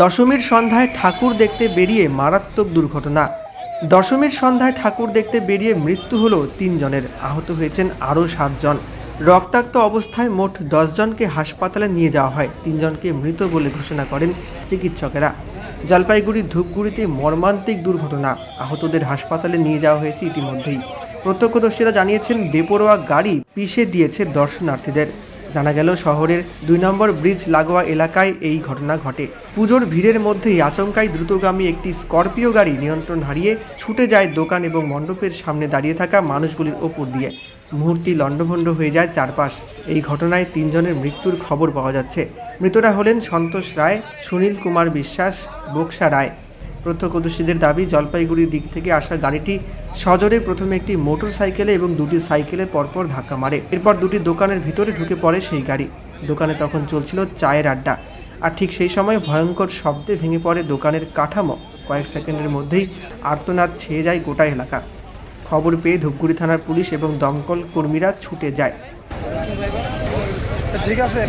দশমীর সন্ধ্যায় ঠাকুর দেখতে বেরিয়ে মারাত্মক দুর্ঘটনা। দশমীর সন্ধ্যায় ঠাকুর দেখতে বেরিয়ে মৃত্যু হল তিনজনের। আহত হয়েছেন আরও সাতজন। রক্তাক্ত অবস্থায় মোট দশজনকে হাসপাতালে নিয়ে যাওয়া হয়। তিনজনকে মৃত বলে ঘোষণা করেন চিকিৎসকেরা। জলপাইগুড়ি ধূপগুড়িতে মর্মান্তিক দুর্ঘটনা। আহতদের হাসপাতালে নিয়ে যাওয়া হয়েছে ইতিমধ্যেই। প্রত্যক্ষদর্শীরা জানিয়েছেন, বেপরোয়া গাড়ি পিষে দিয়েছে দর্শনার্থীদের। জানা গেল শহরের দুই নম্বর ব্রিজ লাগোয়া এলাকায় এই ঘটনা ঘটে। পুজোর ভিড়ের মধ্যেই আচমকাই দ্রুতগামী একটি স্করপিও গাড়ি নিয়ন্ত্রণ হারিয়ে ছুটে যায় দোকান এবং মণ্ডপের সামনে দাঁড়িয়ে থাকা মানুষগুলির ওপর দিয়ে। মুহূর্তে লণ্ডভণ্ড হয়ে যায় চারপাশ। এই ঘটনায় তিনজনের মৃত্যুর খবর পাওয়া যাচ্ছে। মৃতরা হলেন সন্তোষ রায়, সুনীল কুমার বিশ্বাস, বক্সা রায়। প্রত্যক্ষদর্শীদের দাবি, জলপাইগুড়ির দিক থেকে আসা গাড়িটি সজোরে প্রথমে একটি মোটর সাইকেলে এবং দুটি সাইকেলে পরপর ধাক্কা মারে। এরপর দুটি দোকানের ভিতরে ঢুকে পড়ে সেই গাড়ি। দোকানে তখন চলছিল চায়ের আড্ডা। আর ঠিক সেই সময় ভয়ঙ্কর শব্দে ভেঙে পড়ে দোকানের কাঠামো। কয়েক সেকেন্ডের মধ্যেই আর্তনাদ ছেয়ে যায় গোটা এলাকা। খবর পেয়ে ধূপগুড়ি থানার পুলিশ এবং দমকল কর্মীরা ছুটে যায়। ঠিক আছে।